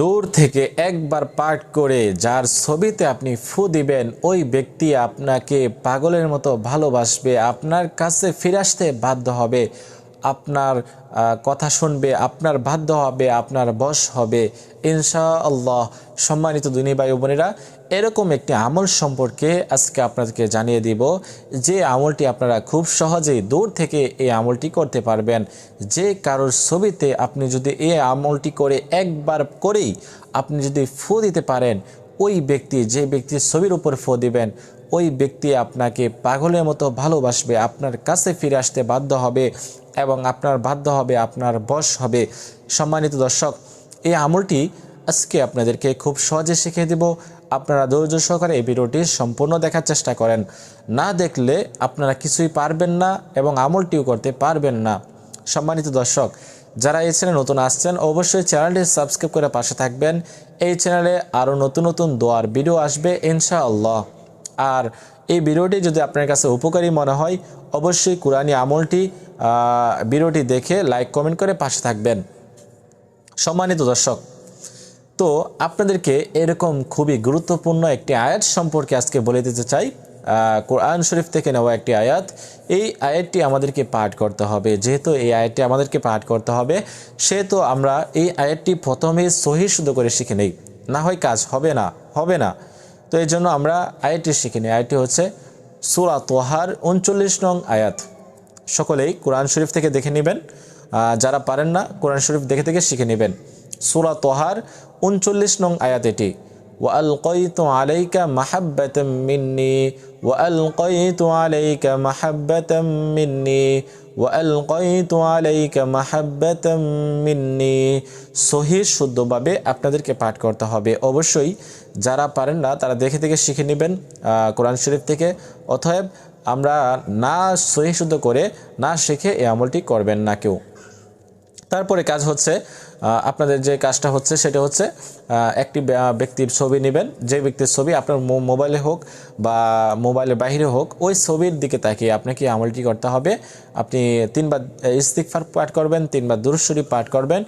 দূর থেকে একবার পাঠ করে যার ছবিতে আপনি ফু দিবেন, ওই ব্যক্তি আপনাকে পাগলের মতো ভালোবাসবে, আপনার কাছে ফিরে আসতে বাধ্য হবে। আপনার কথা শুনবে, আপনার বাধ্য হবে, আপনার বশ হবে। ইনশা আল্লাহ সম্মানিত দুনি ভাই বোনেরা, এরকম একটি আমল সম্পর্কে আজকে আপনাদেরকে জানিয়ে দিব যে আমলটি আপনারা খুব সহজেই দূর থেকে এই আমলটি করতে পারবেন। যে কারোর ছবিতে আপনি যদি এই আমলটি করে একবার করেই আপনি যদি ফু দিতে পারেন ওই ব্যক্তি যে ব্যক্তির ছবির উপর ফো দিবেন, ওই ব্যক্তি আপনাকে পাগলের মতো ভালোবাসবে, আপনার কাছে ফিরে আসতে বাধ্য হবে এবং আপনার বাধ্য হবে, আপনার বশ হবে। সম্মানিত দর্শক, এই আমলটি আজকে আপনাদেরকে খুব সহজে শিখিয়ে দেব। আপনারা ধৈর্য সহকারে এই ভিডিওটি সম্পূর্ণ দেখার চেষ্টা করেন। না দেখলে আপনারা কিছুই পারবেন না এবং আমলটিও করতে পারবেন না। সম্মানিত দর্শক যারা এই চ্যানেলে নতুন আসছেন, অবশ্যই চ্যানেলটি সাবস্ক্রাইব করে পাশে থাকবেন। এই চ্যানেলে আরও নতুন নতুন দোয়ার ভিডিও আসবে, ইনশাআল্লাহ। আর এই ভিডিওটি যদি আপনার কাছে উপকারী মনে হয়, অবশ্যই কোরআনী আমলটি ভিডিওটি দেখে লাইক, কমেন্ট করে পাশে থাকবেন। সম্মানিত দর্শক, তো আপনাদেরকে এরকম খুবই গুরুত্বপূর্ণ একটি আয়াত সম্পর্কে আজকে বলে দিতে চাই। কোরআন শরীফ থেকে নেওয়া একটি আয়াত, এই আয়াতটি আমাদেরকে পাঠ করতে হবে। যেহেতু এই আয়াতটি আমাদেরকে পাঠ করতে হবে, সেহেতু আমরা এই আয়াতটি প্রথমে সহি শুদ্ধ করে শিখে নেই। না হয় কাজ হবে না হবে না। তো এই জন্য আমরা আয়াতটি শিখে নিই। আয়াতটি হচ্ছে সুরা তোহার উনচল্লিশ নং আয়াত। সকলেই কোরআন শরীফ থেকে দেখে নেবেন। যারা পারেন না, কোরআন শরীফ দেখে দেখে শিখে নেবেন। সুরা তোহার উনচল্লিশ নং আয়াত এটি। وألقيت عليك محبة مني وألقيت عليك محبة مني وألقيت عليك محبة مني সহি শুদ্ধভাবে আপনাদেরকে পাঠ করতে হবে অবশ্যই যারা পারেন না তারা দেখে দেখে শিখে নেবেন আহ, কোরআন শরীফ থেকে অতএব আমরা না সহি শুদ্ধ করে না শিখে এই আমলটি করবেন না কেউ তারপরে কাজ হচ্ছে আপনাদের যে কাজটা হচ্ছে সেটা হচ্ছে একটি ব্যক্তির ছবি নেবেন। যে ব্যক্তির ছবি আপনার মোবাইলে হোক বা মোবাইলের বাইরে হোক, ওই ছবির দিকে তাকিয়ে আপনাকে আমলটি করতে হবে। আপনি তিনবার ইস্তিকফার পাঠ করবেন, তিনবার দুরুশ্বরী পাঠ করবেন।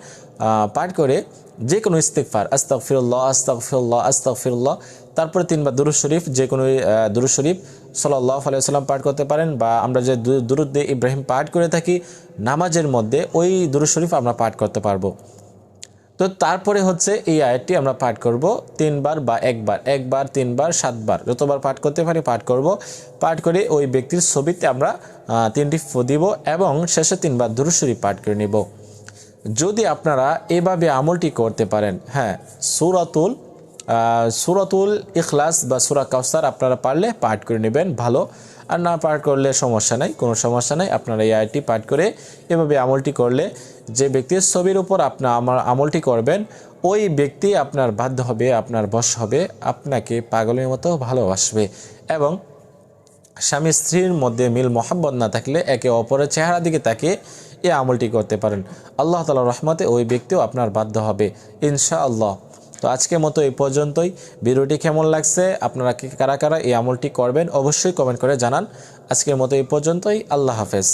পাঠ করে যে কোনো ইস্তিকফার আস্তাক ফিরুল্লাহ আস্তাক ফিরুল্লাহ আস্তাক ফিরুল্লাহ তারপরে তিনবার দুরুদ শরীফ যে কোনো দুরুদ শরীফ সাল্লাহ আলাইসাল্লাম পাঠ করতে পারেন বা আমরা যে দু- দুরুদ ইব্রাহিম পাঠ করে থাকি, নামাজের মধ্যে ওই দুরুদ শরীফ আমরা পাঠ করতে পারব। তো তারপরে হচ্ছে এই আয়াতটি আমরা পাঠ করব তিনবার বা একবার একবার, তিনবার, সাতবার, যতবার পাঠ করতে পারি পাঠ করব। পাঠ করে ওই ব্যক্তির ছবিতে আমরা তিনটি ফু দিব এবং শেষে তিনবার দুরুশ্বরী পাঠ করে নিব। যদি আপনারা এভাবে আমলটি করতে পারেন হ্যাঁ সুরাতুল সুরাতুল ইখলাস বা সুরা কাউসার আপনারা পারলে পাঠ করে নেবেন, ভালো। আর না পাঠ করলে সমস্যা নাই, কোনো সমস্যা নাই, আপনারা এই আয়টি পাঠ করে এভাবে আমলটি করলে যে ব্যক্তির ছবির উপর আপনার আমার আমলটি করবেন, ওই ব্যক্তি আপনার বাধ্য হবে, আপনার বশ হবে, আপনাকে পাগলের মতো ভালোবাসবে এবং স্বামী স্ত্রীর মধ্যে মিল, মোহাব্বত না থাকলে একে অপরের চেহারা দিকে তাকিয়ে এই আমলটি করতে পারেন। আল্লাহ তালার রহমতে ওই ব্যক্তিও আপনার বাধ্য হবে ইনশা আল্লাহ তো আজকের মতো এই পর্যন্তই। ভিডিওটি কেমন লাগছে? আপনারা কারা কারা এই আমলটি করবেন? অবশ্যই কমেন্ট করে জানান। আজকের মতো এই পর্যন্তই। আল্লাহ হাফেজ।